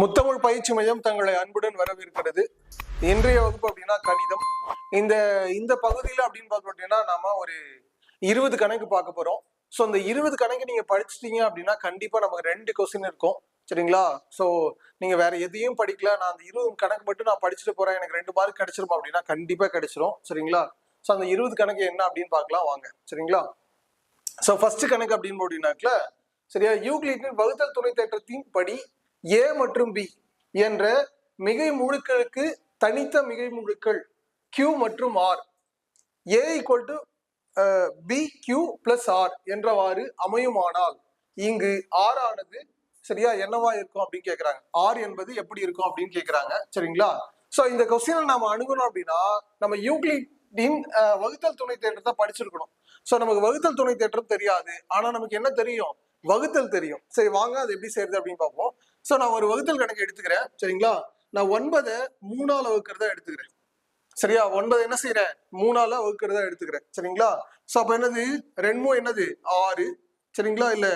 முத்தமிழ் பயிற்சி மையம் தங்களை அன்புடன் வரவேற்கிறது. இன்றைய வகுப்பு அப்படின்னா கணிதம். இந்த இந்த பகுதியில் அப்படின்னு பார்த்தோம் நாம ஒரு இருபது கணக்கு பார்க்க போறோம். ஸோ இந்த இருபது கணக்கு நீங்க படிச்சிட்டீங்க அப்படின்னா கண்டிப்பா நமக்கு ரெண்டு கொஸ்டின் இருக்கும். சரிங்களா? ஸோ நீங்க வேற எதையும் படிக்கல. நான் அந்த இருபது கணக்கு மட்டும் நான் படிச்சுட்டு போறேன். எனக்கு ரெண்டு மார்க் கிடைச்சிருமா அப்படின்னா கண்டிப்பா கிடைச்சிரும். சரிங்களா? ஸோ அந்த இருபது கணக்கு என்ன அப்படின்னு பார்க்கலாம் வாங்க. சரிங்களா? ஸோ ஃபர்ஸ்ட் கணக்கு அப்படின்னு போட்டீங்கன்னாக்கல சரியா? யூக்ளிட்டின் வகுத்தல் துணை தேற்றத்தின் படி ஏ மற்றும் பி என்ற மிகை முழுக்களுக்கு தனித்த மிகை முழுக்கள் கியூ மற்றும் r a equal to b q plus r என்றவாறு அமையுமானால் இங்கு ஆர் ஆனது சரியா என்னவா இருக்கும் அப்படின்னு கேட்குறாங்க ஆர் என்பது எப்படி இருக்கும் அப்படின்னு கேட்குறாங்க சரிங்களா? ஸோ இந்த கொஸ்டினை நாம அணுகணும் அப்படின்னா நம்ம யூக்ளிடின் வகுத்தல் துணை தேற்றத்தை படிச்சிருக்கணும். ஸோ நமக்கு வகுத்தல் துணை தேற்றம் தெரியாது. ஆனால் நமக்கு என்ன தெரியும்? வகுத்தல் தெரியும். சரி வாங்க அது எப்படி செய்யறது அப்படின்னு பார்ப்போம். சோ நான் ஒரு வகுத்தல் கணக்கு எடுத்துக்கிறேன். சரிங்களா? நான் ஒன்பதை மூணால வகுக்கிறதா எடுத்துக்கிறேன். சரியா? ஒன்பது என்ன செய்யறேன் மூணால வகுக்கிறதா எடுத்துக்கிறேன். சரிங்களா? சோ அப்ப என்னது? ரெண்டும் என்னது? ஆறு. சரிங்களா? இல்ல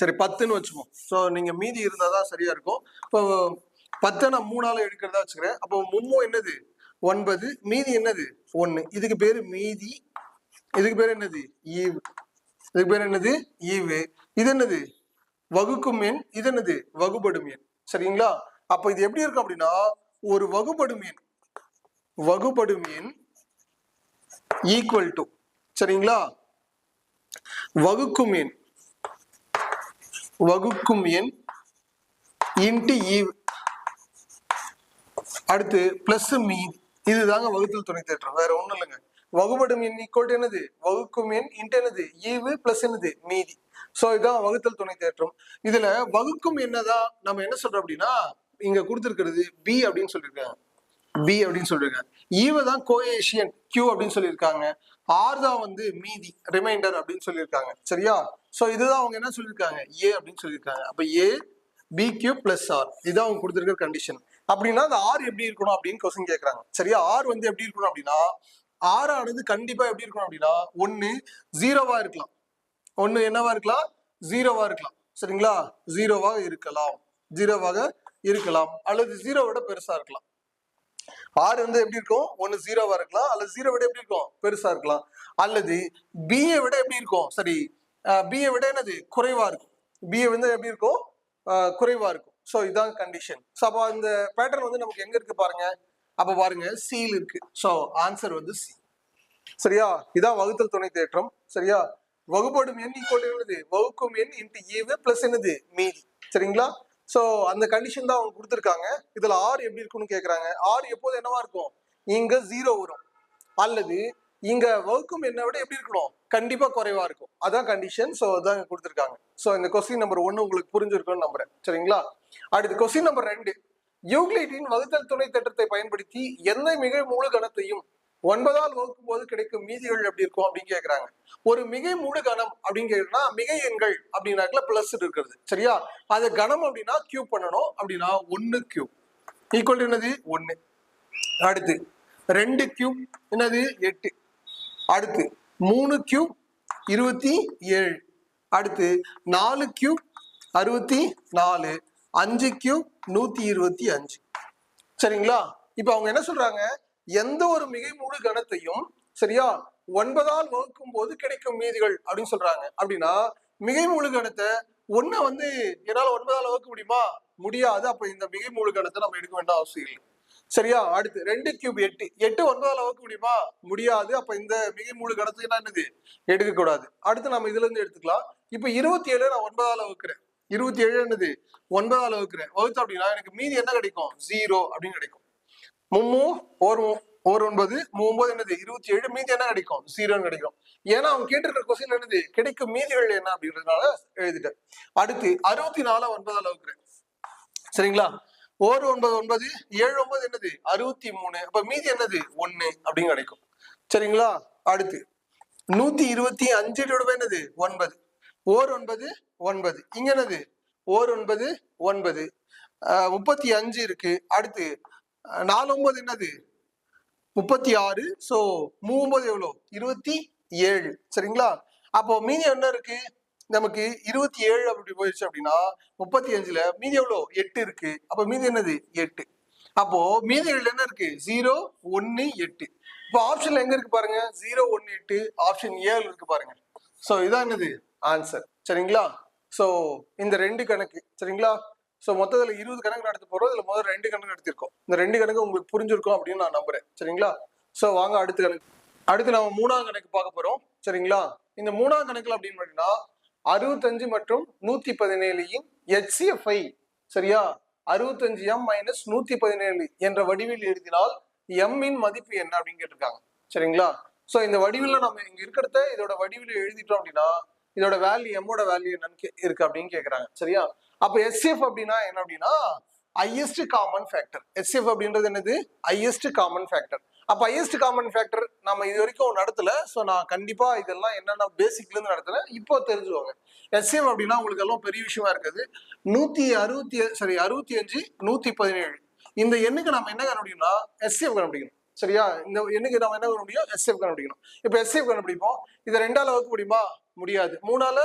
சரி பத்துன்னு வச்சுப்போம். ஸோ நீங்க மீதி இருந்தாதான் சரியா இருக்கும். இப்போ பத்தை நான் மூணால எடுக்கிறதா வச்சுக்கிறேன். அப்போ மும்மும் என்னது? ஒன்பது. மீதி என்னது? ஒண்ணு இதுக்கு பேரு மீதி. இதுக்கு பேர் என்னது? ஈவு. இதுக்கு பேர் என்னது? ஈவு. இது என்னது? வகுக்கும் எண் இதனது வகுபடும் எண். சரிங்களா? அப்ப இது எப்படி இருக்கும் அப்படின்னா ஒரு வகுபடும் எண் வகுபடும் எண் ஈக்குவல் டு சரிங்களா? வகுக்கும் எண் வகுக்கும் எண் இன்ட்டு ஈவ் e, அடுத்து பிளஸ் மீன் இதுதாங்க வகுத்தல் துணை தேற்றம். வேற ஒண்ணும் இல்லைங்க. வகுபடும் எண் ஈக்குவல் என்னது? வகுக்கும் எண் இன்ட்டு என்னது? ஈவு பிளஸ் என்னது? மீதி. சோ இதான் வகுத்தல் துணை தேற்றம். இதுல வகுக்கும் என்னதான் நம்ம என்ன சொல்றோம் அப்படின்னா இங்க கொடுத்துருக்கிறது பி அப்படின்னு சொல்லியிருக்காங்க. பி அப்படின்னு சொல்லியிருக்காங்க. ஈவ தான் கோஏஷியன் கியூ அப்படின்னு சொல்லியிருக்காங்க. ஆர் தான் வந்து மீதி ரிமைண்டர் அப்படின்னு சொல்லியிருக்காங்க. சரியா? சோ இதுதான் அவங்க என்ன சொல்லியிருக்காங்க? ஏ அப்படின்னு சொல்லியிருக்காங்க. அப்ப a b q plus r இதுதான் அவங்க கொடுத்திருக்கிற கண்டிஷன் அப்படின்னா அந்த ஆர் எப்படி இருக்கணும் அப்படின்னு கொஸ்டின் கேட்கறாங்க சரியா? ஆர் வந்து எப்படி இருக்கணும் அப்படின்னா ஆர் கண்டிப்பா எப்படி இருக்கணும் அப்படின்னா ஒண்ணு ஜீரோவா இருக்கலாம். ஒன்னு என்னவா இருக்கலாம்? ஜீரோவா இருக்கலாம். சரிங்களா? ஜீரோவாக இருக்கலாம். ஜீரோவாக இருக்கலாம். அல்லது ஜீரோ விட பெருசா இருக்கலாம். ஆர் வந்து எப்படி இருக்கும்? ஒன்னு ஜீரோவா இருக்கலாம். அல்லது ஜீரோ விட எப்படி இருக்கும்? பெருசா இருக்கலாம். அல்லது பிஏ விட எப்படி இருக்கும்? சரி பிஏ விட என்னது? குறைவா இருக்கும். பிஏ வந்து எப்படி இருக்கும்? குறைவா இருக்கும். ஸோ இதான் கண்டிஷன் ஸோ அப்போ இந்த பேட்டர்ன் வந்து நமக்கு எங்க இருக்கு பாருங்க? அப்ப பாருங்க சீல் இருக்கு. ஸோ ஆன்சர் வந்து சி சரியா? இதான் வகுத்தல் துணை தேற்றம். சரியா? வகுப்படும் எண் ஈக்குவல் என்னது? வகுக்கும் எண் இன்ட்டு ஈவு பிளஸ் என்னது? மீதி. சரிங்களா? சோ அந்த கண்டிஷன் தான் அவங்க கொடுத்துருக்காங்க. இதுல ஆர் எப்படி இருக்கும்னு கேக்குறாங்க. ஆர் எப்போது என்னவா இருக்கும்? இங்க ஜீரோ வரும். அல்லது இங்க வகுக்கும் என்னை விட எப்படி இருக்கணும்? கண்டிப்பா குறைவா இருக்கும். அதான் கண்டிஷன் சோ அதான் கொடுத்துருக்காங்க. சோ இந்த கொஸ்டின் நம்பர் ஒன்னு உங்களுக்கு புரிஞ்சிருக்கும்னு நம்புறேன். சரிங்களா? அடுத்து கொஸ்டின் நம்பர் ரெண்டு. யூக்ளிட்டின் வகுத்தல் துணை தேற்றத்தை பயன்படுத்தி எந்த மிகை முழு கணத்தையும் ஒன்பதால் வகுக்கும் போது கிடைக்கும் மீதிகள் எப்படி இருக்கும் அப்படின்னு கேட்கிறாங்க ஒரு மிகை முழு கணம் அப்படின்னு கேட்டோம்னா மிகை எண்கள் அப்படின்னாக்கல பிளஸ் இருக்கிறது. சரியா? அது கணம் அப்படின்னா கியூப் பண்ணணும் அப்படின்னா ஒன்னு கியூப் ஈக்குவல் என்னது? ஒன்னு அடுத்து ரெண்டு கியூப் என்னது? எட்டு. அடுத்து மூணு கியூப் இருபத்தி ஏழு. அடுத்து நாலு கியூப் அறுபத்தி நாலு. அஞ்சு கியூப் நூத்தி இருபத்தி அஞ்சு. சரிங்களா? இப்ப அவங்க என்ன சொல்றாங்க? எந்த ஒரு மிகை முழு கணத்தையும் சரியா? ஒன்பதால் வகுக்கும் போது கிடைக்கும் மீதிகள் அப்படின்னு சொல்றாங்க. அப்படின்னா மிகை முழு கணத்தை ஒண்ண வந்து என்னால ஒன்பதால் வகுக்க முடியுமா? முடியாது. அப்ப இந்த மிகை முழு கணத்தை நம்ம எடுக்க வேண்டாம் அவசியம் இல்லை. சரியா? அடுத்து ரெண்டு கியூப் எட்டு. எட்டு ஒன்பதால் வகுக்க முடியுமா? முடியாது. அப்ப இந்த மிகை முழு கணத்தை என்ன என்னது? எடுக்க கூடாது அடுத்து நம்ம இதுல இருந்து எடுத்துக்கலாம். இப்ப இருபத்தி ஏழு நான் ஒன்பதால் வகுக்கிறேன். இருபத்தி ஏழு என்னது? ஒன்பது வகுக்கிறேன் வகுத்து அப்படின்னா எனக்கு மீதி என்ன கிடைக்கும்? ஜீரோ அப்படின்னு கிடைக்கும். மும்மூ ஓர் மூ- ஓர் ஒன்பது என்னது? இருபத்தி ஏழு மீதி என்ன கிடைக்கும்? ஜீரோன்னு கிடைக்கும். ஏன்னா அவங்க கேட்டிருக்கிற கொஸ்டின் என்னது? கிடைக்கும் மீதிகள் என்ன அப்படின்றதுனால எழுதிட்டேன். அடுத்து அறுபத்தி நாலு ஒன்பது வகுக்கிறேன் சரிங்களா? ஓர் ஒன்பது ஒன்பது ஏழு ஒன்பது என்னது? அறுபத்தி மூணு. அப்ப மீதி என்னது? ஒண்ணு அப்படின்னு கிடைக்கும். சரிங்களா? அடுத்து நூத்தி இருபத்தி அஞ்சு என்னது? ஒன்பது. ஓர் ஒன்பது ஒன்பது. இங்க என்னது ஓர் ஒன்பது ஒன்பது. முப்பத்தி அஞ்சு இருக்கு. அடுத்து நாலு ஒன்பது என்னது? முப்பத்தி ஆறு ஸோ மூம்பது எவ்வளோ? இருபத்தி ஏழு. சரிங்களா? அப்போ மீதி என்ன இருக்கு? நமக்கு இருபத்தி ஏழு அப்படி போயிடுச்சு அப்படின்னா முப்பத்தி அஞ்சுல மீதி எவ்வளோ? எட்டு இருக்கு. அப்போ மீதி என்னது? எட்டு. அப்போ மீதி ஏழுல என்ன இருக்கு? ஜீரோ ஒன்னு எட்டு. இப்போ ஆப்ஷன்ல எங்க இருக்கு பாருங்க? ஜீரோ ஒன்னு எட்டு. ஆப்ஷன் ஏழு இருக்கு பாருங்க. ஸோ இதான் என்னது? ஆன்சர் சரிங்களா? சோ இந்த ரெண்டு கணக்கு சரிங்களா? சோ மொத்தத்தில் இருபது கணக்கு நடத்த போறோம் இதுல முதல்ல ரெண்டு கணக்கு நடத்திருக்கோம் இந்த ரெண்டு கணக்கு உங்களுக்கு புரிஞ்சிருக்கும் அப்படின்னு நான் நம்புறேன். சரிங்களா? சோ வாங்க அடுத்த கணக்கு. அடுத்து நம்ம மூணாம் கணக்கு பார்க்க போறோம். சரிங்களா? இந்த மூணாம் கணக்குல அப்படின்னு பார்த்தீங்கன்னா அறுபத்தஞ்சு மற்றும் நூத்தி பதினேழையும் ஹெச்சிஎஃப்ஐ சரியா? அறுபத்தஞ்சு எம் மைனஸ் நூத்தி பதினேழு என்ற வடிவில் எழுதினால் எம்மின் மதிப்பு என்ன அப்படின்னு கேட்டிருக்காங்க. சரிங்களா? சோ இந்த வடிவில் நம்ம இங்க இருக்கிறத இதோட வடிவில் எழுதிட்டோம் அப்படின்னா இதோட வேல்யூ எம்மோட வேல்யூ என்னன்னு கே- இருக்கு அப்படின்னு கேக்குறாங்க. சரியா? அப்ப எஸ்எஃப் அப்படின்னா என்ன அப்படின்னா ஹையஸ்ட் காமன் ஃபேக்டர் எஸ்எஃப் அப்படின்றது என்னது? ஹையஸ்ட் காமன் ஃபேக்டர் அப்ப ஹையஸ்ட் காமன் ஃபேக்டர் நம்ம இது வரைக்கும் நடத்தல. சோ நான் கண்டிப்பா இதெல்லாம் என்னென்ன பேசிக்ல இருந்து நடத்தல இப்போ தெரிஞ்சுவாங்க எஸ்எஃப் அப்படின்னா உங்களுக்கு எல்லாம் பெரிய விஷயமா இருக்குது. நூத்தி அறுபத்தி சரி அறுபத்தி அஞ்சு நூத்தி பதினேழு. இந்த எண்ணுக்கு நம்ம என்ன கண்டுபிடிக்கணும்னா எஸ்எஃப் கண்டுபிடிக்கணும். சரியா? இந்த எண்ணுக்கு நம்ம என்ன பண்ண முடியும் எஸ்எஃப் கண்டுபிடிக்கணும். இப்போ எஸ்எஃப் கண்டுபிடிப்போம். இதை ரெண்டால வகுக்க முடியுமா? முடியாது. மூணால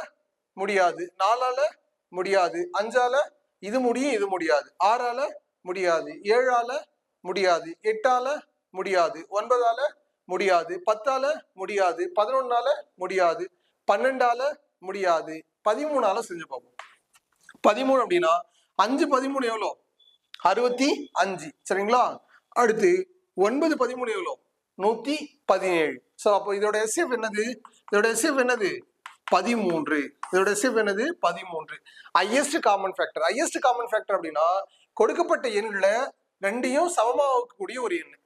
முடியாது. நாலால முடியாது. அஞ்சால இது முடியும் இது முடியாது. ஆறால முடியாது. ஏழால முடியாது. எட்டால முடியாது. ஒன்பதால முடியாது. பத்தால முடியாது. பதினொன்னால முடியாது. பன்னெண்டால முடியாது. பதிமூணால செஞ்சு பார்ப்போம். பதிமூணு அப்படின்னா அஞ்சு பதிமூணு எவ்வளோ? அறுபத்தி அஞ்சு. சரிங்களா? அடுத்து ஒன்பது பதிமூணு எவ்வளோ? நூத்தி பதினேழு. ஸோ அப்போ இதோட எஸ்எஃப் என்னது? இதோட எஸ்எஃப் என்னது? பதிமூன்று. இதோட எஸ்எஃப் என்னது? பதிமூன்று. Highest common factor highest common factor அப்படின்னா கொடுக்கப்பட்ட எண்ணில் ரெண்டையும் சமமாகக்கூடிய ஒரு எண்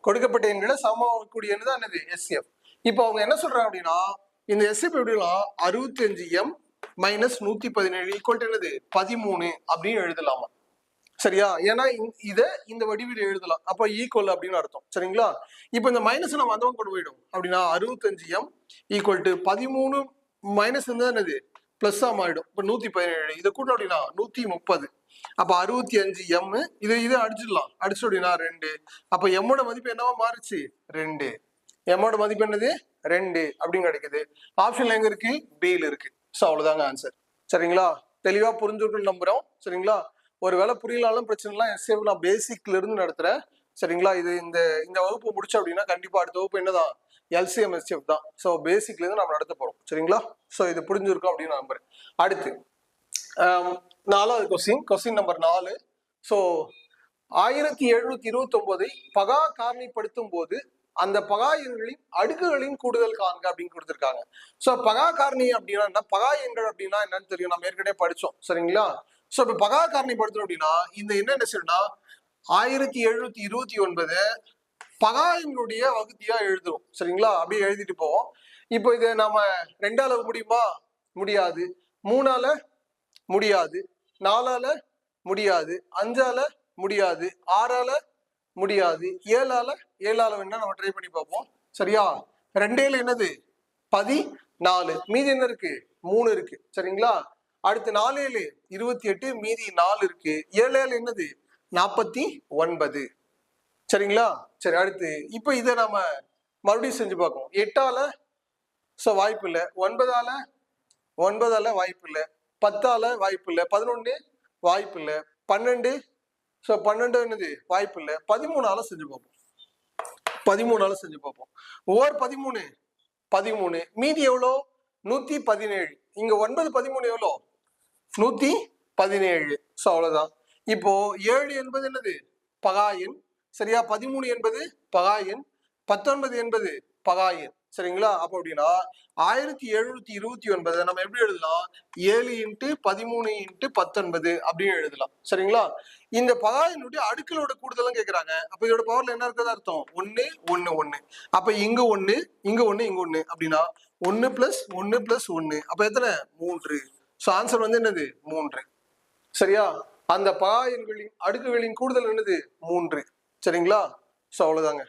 கொடுக்கப்பட்ட எண்ணில் சமமாகக்கூடிய எண் தான் என்னது? எஸ்எஃப் இப்போ அவங்க என்ன சொல்றாங்க அப்படின்னா இந்த எஸ்எஃப் எப்படிலாம் அறுபத்தி அஞ்சு எம் மைனஸ் நூத்தி பதினேழு ஈக்குவல் என்னது? பதிமூணு அப்படின்னு எழுதலாமா? சரியா? ஏன்னா இந்த- இத இந்த வடிவில் எழுதலாம். அப்ப ஈக்குவல் அப்படின்னு அர்த்தம். சரிங்களா? இப்போ இந்த மைனஸ் நம்ம வந்தவங்க கொண்டு போயிடும். அப்படின்னா அறுபத்தஞ்சு எம் ஈக்குவல் டு பதிமூணு மைனஸ் இருந்தா என்னது? ப்ளஸ்ஸாக மாறிடும். இப்போ நூத்தி பதினேழு இதை கூட்டம் அப்படின்னா நூற்றி முப்பது அப்போ அறுபத்தி அஞ்சு எம் இது இதை அடிச்சிடலாம். அடிச்சு அப்படின்னா ரெண்டு. அப்போ எம்மோட மதிப்பு என்னவா மாறுச்சு? ரெண்டு. எம்மோட மதிப்பு என்னது? ரெண்டு. அப்படின்னு கிடைக்குது. ஆப்ஷன்ல எங்க இருக்கு? பியில் இருக்கு. ஸோ அவ்வளோதாங்க ஆன்சர் சரிங்களா? தெளிவாக புரிஞ்சுக்கணும் நம்புகிறோம் சரிங்களா? ஒருவேளை புரியலாலும் பிரச்சனை இல்லை. எஸ்ஏவ் நான் பேசிக்ல இருந்து நடத்துறேன். சரிங்களா? இது இந்த இந்த வகுப்பு முடிச்சு அப்படின்னா கண்டிப்பாக அடுத்த வகுப்பு என்னதான்? எல்சிஎம்எஸ்எஃப் தான். ஸோ பேசிக்ல இருந்து நம்ம நடத்த போறோம். சரிங்களா? ஸோ இது புரிஞ்சிருக்கோம் அப்படின்னு நான் நம்புறேன். அடுத்து நாலாவது கொஸ்டின் கொஸ்டின் நம்பர் நாலு. ஸோ ஆயிரத்தி எழுநூத்தி இருபத்தி ஒன்பதை பகா காரணிப்படுத்தும் போது அந்த பகா எண்களின் அடுக்குகளின் கூடுதல் காண்க அப்படின்னு கொடுத்துருக்காங்க. ஸோ பகா காரணி அப்படின்னா என்ன? பகா எண்கள் அப்படின்னா என்னன்னு தெரியும். நம்ம ஏற்கனவே படிச்சோம். சரிங்களா? ஸோ இப்போ பகா காரணிப்படுத்தணும் அப்படின்னா இந்த என்ன என்ன செய்யணும்னா ஆயிரத்தி எழுநூத்தி இருபத்தி ஒன்பது பகாயங்களுடைய வகுதியா எழுதுறோம். சரிங்களா? அப்படியே எழுதிட்டு போவோம். இப்போ இதை நாம ரெண்டால முடியுமா? முடியாது. மூணால முடியாது. நாலால முடியாது. அஞ்சால முடியாது. ஆறால முடியாது. ஏழால ஏழால வேணா நம்ம ட்ரை பண்ணி பார்ப்போம். சரியா? ரெண்டேல என்னது? பதி நாலு மீதி என்ன இருக்கு? மூணு இருக்கு. சரிங்களா? அடுத்து ஏழு இருபத்தி எட்டு மீதி நாலு இருக்கு. ஏழேழு என்னது? நாற்பத்தி ஒன்பது. சரிங்களா? சரி அடுத்து. இப்போ இதை நம்ம மறுபடியும் செஞ்சு பார்ப்போம் எட்டால் ஸோ வாய்ப்பு இல்லை. ஒன்பதால ஒன்பதால வாய்ப்பு இல்லை. பத்தால் வாய்ப்பு இல்லை. பதினொன்று வாய்ப்பு இல்லை. பன்னெண்டு ஸோ பன்னெண்டு என்னது? வாய்ப்பு இல்லை. பதிமூணால் செஞ்சு பார்ப்போம். பதிமூணால செஞ்சு பார்ப்போம். ஓர் பதிமூணு. பதிமூணு. மீதி எவ்வளோ? நூற்றி பதினேழு. இங்கே ஒன்பது பதிமூணு எவ்வளோ? நூற்றி பதினேழு. ஸோ அவ்வளோதான் இப்போ ஏழு என்பது என்னது? பகாயன் சரியா? பதிமூணு என்பது பகாயன் பத்தொன்பது என்பது பகாயன். சரிங்களா? அப்போ அப்படின்னா ஆயிரத்தி எழுநூத்தி இருபத்தி ஒன்பது நம்ம எப்படி எழுதலாம்? ஏழு இன்ட்டு பதிமூணு இன்ட்டு பத்தொன்பது அப்படின்னு எழுதலாம். சரிங்களா? இந்த பகாயனுடைய அடுக்களோட கூடுதலும் கேட்கறாங்க அப்ப இதோட பவர்ல என்ன இருக்கிறதா அர்த்தம்? ஒன்னு ஒன்னு ஒண்ணு. அப்ப இங்க ஒண்ணு இங்க ஒண்ணு இங்க ஒண்ணு. அப்படின்னா ஒன்னு பிளஸ் ஒன்னு பிளஸ் ஒன்னு அப்ப எத்தனை? மூன்று. ஸோ ஆன்சர் வந்து என்னது? மூன்று. சரியா? அந்த பகாயன்களின் அடுக்குகளின் கூடுதல் என்னது? மூன்று. சரிங்களா? ஸோ அவ்வளோதாங்க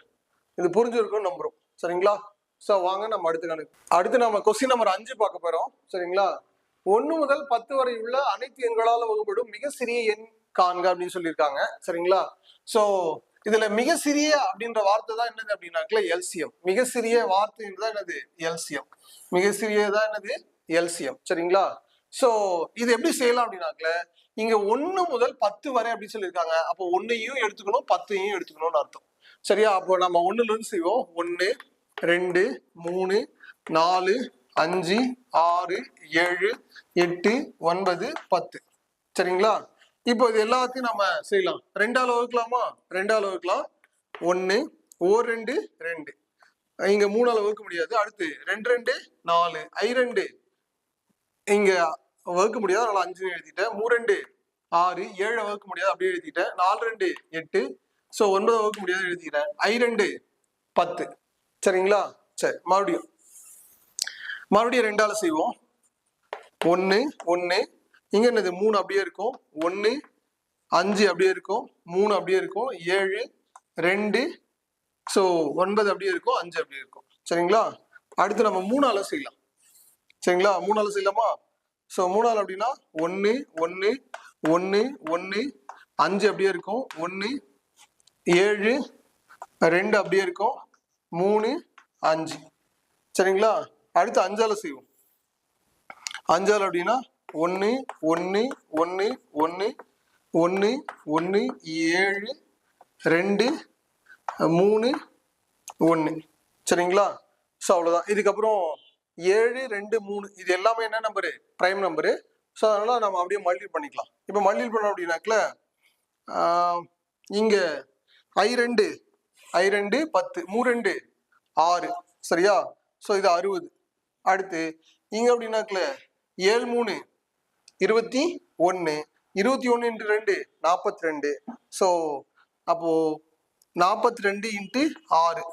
இது புரிஞ்சிருக்கும்னு நம்புறோம். சரிங்களா? ஸோ வாங்க நம்ம அடுத்து கணக்கு. அடுத்து நம்ம கொஸ்டின் நம்பர் அஞ்சு பார்க்க போகிறோம் சரிங்களா? ஒன்று முதல் பத்து வரை உள்ள அனைத்து எண்களால் வகுப்படும் மிக சிறிய எண் காண்க அப்படின்னு சொல்லியிருக்காங்க. சரிங்களா? ஸோ இதுல மிக சிறிய அப்படின்ற வார்த்தை தான் என்னது அப்படின்னாக்கல எல்சியம். மிக சிறிய வார்த்தை தான் என்னது? எல்சியம். மிக சிறியதான் என்னது? எல்சியம். சரிங்களா? ஸோ இது எப்படி செய்யலாம் அப்படின்னாக்கல இங்க ஒன்று முதல் பத்து வரை அப்படின்னு சொல்லியிருக்காங்க. அப்போ ஒன்னையும் எடுத்துக்கணும் பத்தையும் எடுத்துக்கணும்னு அர்த்தம். சரியா? அப்போ நம்ம ஒன்றுலேருந்து இருந்து செய்வோம். ஒன்னு ரெண்டு மூணு நாலு அஞ்சு ஆறு ஏழு எட்டு ஒன்பது பத்து. சரிங்களா? இப்போ இது எல்லாத்தையும் நம்ம செய்யலாம். ரெண்டாவது வகுக்கலாமா? ரெண்டாவது வகுக்கலாம். ஒன்று ஓர் ரெண்டு ரெண்டு. இங்க மூணால் வகுக்க முடியாது. அடுத்து ரெண்டு ரெண்டு நாலு. ஐ ரெண்டு. இங்க வகுக்க முடியாது அதனால அஞ்சு எழுதிட்டேன். மூணு ரெண்டு ஆறு ஏழை வகுக்க முடியாது அப்படியே எழுதிட்டேன். நாலு ரெண்டு எட்டு. ஸோ ஒன்பது வகுக்க முடியாது எழுதிக்கிறேன். ஐ ரெண்டு பத்து. சரிங்களா? சரி மறுபடியும். மறுபடியும் ரெண்டால செய்வோம். ஒன்று ஒன்று இங்க என்னது? மூணு அப்படியே இருக்கும். ஒன்று அஞ்சு அப்படியே இருக்கும். மூணு அப்படியே இருக்கும். ஏழு ரெண்டு. ஸோ ஒன்பது அப்படியே இருக்கும். அஞ்சு அப்படியே இருக்கும். சரிங்களா? அடுத்து நம்ம மூணால செய்யலாம். சரிங்களா? மூணால செய்யலாமா? ஸோ மூணால் அப்படின்னா ஒன்று ஒன்று ஒன்று ஒன்று அஞ்சு அப்படியே இருக்கும். ஒன்று ஏழு ரெண்டு அப்படியே இருக்கும். மூணு அஞ்சு. சரிங்களா? அடுத்து அஞ்சால செய்வோம். அஞ்சால் அப்படின்னா ஒன்று ஒன்று ஒன்று ஒன்று ஒன்று ஒன்று ஏழு ரெண்டு மூணு ஒன்று சரிங்களா? ஸோ அவ்வளோதான் இதுக்கப்புறம் ஏழு ரெண்டு மூணு இது எல்லாமே என்ன நம்பரு ப்ரைம் நம்பரு ஸோ அதனால் நம்ம அப்படியே மல்டி பண்ணிக்கலாம். இப்போ மல்டி பண்ணோம் அப்படின்னாக்கல இங்கே ஐ ரெண்டு ஐ ரெண்டு பத்து மூ ரெண்டு ஆறு. சரியா? ஸோ இது அறுபது. அடுத்து இங்கே அப்படின்னாக்கல ஏழு மூணு இருபத்தி ஒன்று இருபத்தி ஒன்று இன்ட்டு ரெண்டு நாற்பத்தி ரெண்டு ஸோ அப்போது நாற்பத்தி ரெண்டு இன்ட்டு ஆறு.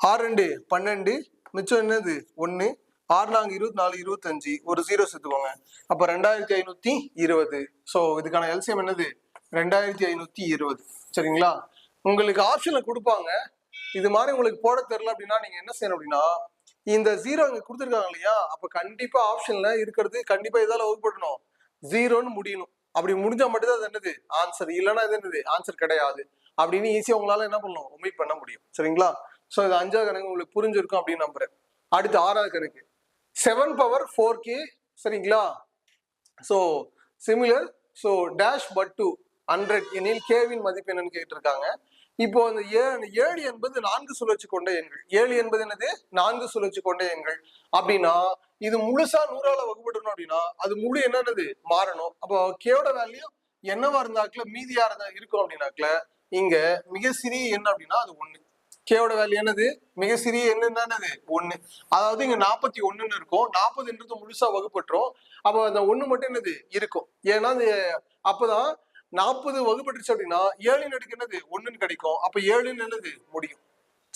ஆறு ரெண்டு பன்னெண்டு மிச்சம் என்னது? ஒன்று ஆறு நாங்க இருபத்தி நாலு இருபத்தஞ்சு. ஒரு ஜீரோ சேர்த்துக்கோங்க அப்போ ரெண்டாயிரத்தி ஐநூத்தி இருபது. ஸோ இதுக்கான எல்சியம் என்னது? ரெண்டாயிரத்தி ஐநூத்தி இருபது. சரிங்களா? உங்களுக்கு ஆப்ஷன்ல கொடுப்பாங்க. இது மாதிரி உங்களுக்கு போட தெரியல அப்படின்னா நீங்க என்ன செய்யணும் அப்படின்னா இந்த ஜீரோ இங்க கொடுத்துருக்காங்க இல்லையா? அப்ப கண்டிப்பா ஆப்ஷன்ல இருக்கிறது கண்டிப்பா இதால வகுப்படணும். ஜீரோன்னு முடியணும். அப்படி முடிஞ்சா மட்டும்தான் அது என்னது? ஆன்சர் இல்லைன்னா இது என்னது? ஆன்சர் கிடையாது. அப்படின்னு ஈஸியா உங்களால என்ன பண்ணணும்? ஒமிட் பண்ண முடியும். சரிங்களா? ஸோ இது அஞ்சாவது கணக்கு உங்களுக்கு புரிஞ்சிருக்கும் அப்படின்னு நம்புறேன். அடுத்து ஆறாவது கணக்கு. செவன் பவர் ஃபோர் கே சரிங்களா? So similar so dash but two hundred எனில் கேவின் மதிப்பு என்னன்னு கேட்டிருக்காங்க. இப்போ அந்த ஏ- ஏழு என்பது நான்கு சுழற்சி கொண்ட எண்கள். ஏழு என்பது என்னது? நான்கு சுழற்சி கொண்ட எண்கள். அப்படின்னா இது முழுசா நூறால வகுப்படணும் அப்படின்னா அது முழு என்னது? மாறணும். அப்போ கேவோட வேல்யூ என்னவா இருந்தாக்குல மீதியா இருந்தா இருக்கும் அப்படின்னாக்கல இங்க மிக சிறிய எண் அப்படின்னா அது ஒண்ணு. கேவோட வேல்யூ என்னது? மிக சிறிய எண் என்னது ஒண்ணு. அதாவது இங்க நாற்பத்தி ஒண்ணுன்னு இருக்கும். நாற்பதுன்றது முழுசா வகுப்பட்டுரும் அப்ப அந்த ஒண்ணு மட்டும் என்னது? இருக்கும். ஏன்னா அது அப்பதான் நாற்பது வகுப்பட்டுருச்சு அப்படின்னா ஏழின் அடுக்கு என்னது? ஒண்ணுன்னு கிடைக்கும். அப்ப ஏழுன்னு என்னது? முடியும்.